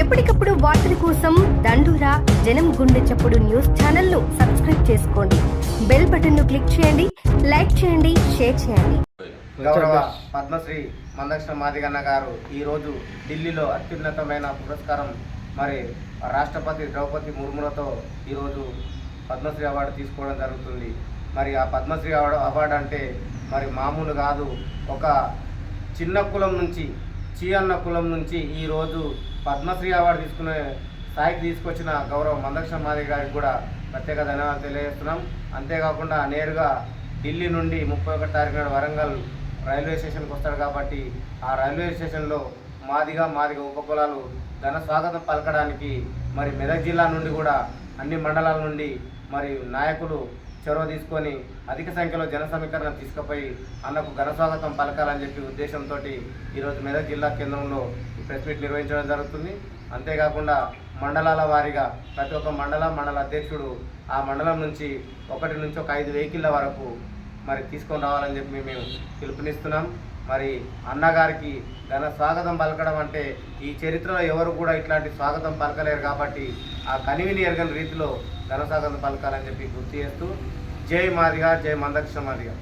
ఎప్పటికప్పుడు వార్తల కోసం దండూరా జనం గుండె చప్పుడు న్యూస్ ఛానల్ను సబ్స్క్రైబ్ చేసుకోండి. బెల్ బటన్ను క్లిక్ చేయండి లైక్ చేయండి షేర్ చేయండి. గౌరవ పద్మశ్రీ మందకృష్ణ మాదిగన్న గారు ఈరోజు ఢిల్లీలో అత్యున్నతమైన పురస్కారం మరి రాష్ట్రపతి ద్రౌపది ముర్ములతో ఈరోజు పద్మశ్రీ అవార్డు తీసుకోవడం జరుగుతుంది. మరి ఆ పద్మశ్రీ అవార్డు అవార్డు అంటే మరి మామూలు కాదు ఒక చిన్న కులం నుంచి చీ అన్న కులం నుంచి ఈరోజు పద్మశ్రీ అవార్డు తీసుకునే స్థాయికి తీసుకొచ్చిన గౌరవ మందక్ష మాదిరి గారికి కూడా ప్రత్యేక ధన్యవాదాలు తెలియజేస్తున్నాం. అంతేకాకుండా నేరుగా ఢిల్లీ నుండి ముప్పై ఒకటి తారీఖు నాడు వరంగల్ రైల్వే స్టేషన్కి వస్తాడు కాబట్టి ఆ రైల్వే స్టేషన్లో మాదిగా మాదిగ ఉపకులాలు ఘన స్వాగతం పలకడానికి మరి మెదక్ జిల్లా నుండి కూడా అన్ని మండలాల నుండి మరి నాయకులు చొరవ తీసుకొని అధిక సంఖ్యలో జన సమీకరణ తీసుకుపోయి అన్నకు ఘన స్వాగతం పలకాలని చెప్పి ఉద్దేశంతో ఈరోజు మెదక్ జిల్లా కేంద్రంలో ఈ ప్రెస్ మీట్ నిర్వహించడం జరుగుతుంది. అంతేకాకుండా మండలాల వారీగా ప్రతి ఒక్క మండలం మండల అధ్యక్షుడు ఆ మండలం నుంచి ఒకటి నుంచి ఒక ఐదు వెహికల్ల వరకు మరి తీసుకొని రావాలని చెప్పి మేము పిలుపునిస్తున్నాం. మరి అన్నగారికి ఘన స్వాగతం పలకడం అంటే ఈ చరిత్రలో ఎవరు కూడా ఇట్లాంటి స్వాగతం పలకలేరు కాబట్టి ఆ కనివిని ఎరగని రీతిలో ఘన స్వాగతం పలకాలని చెప్పి గుర్తు చేస్తూ జై మాదిగా జై మందకృష్ణ మాదిగా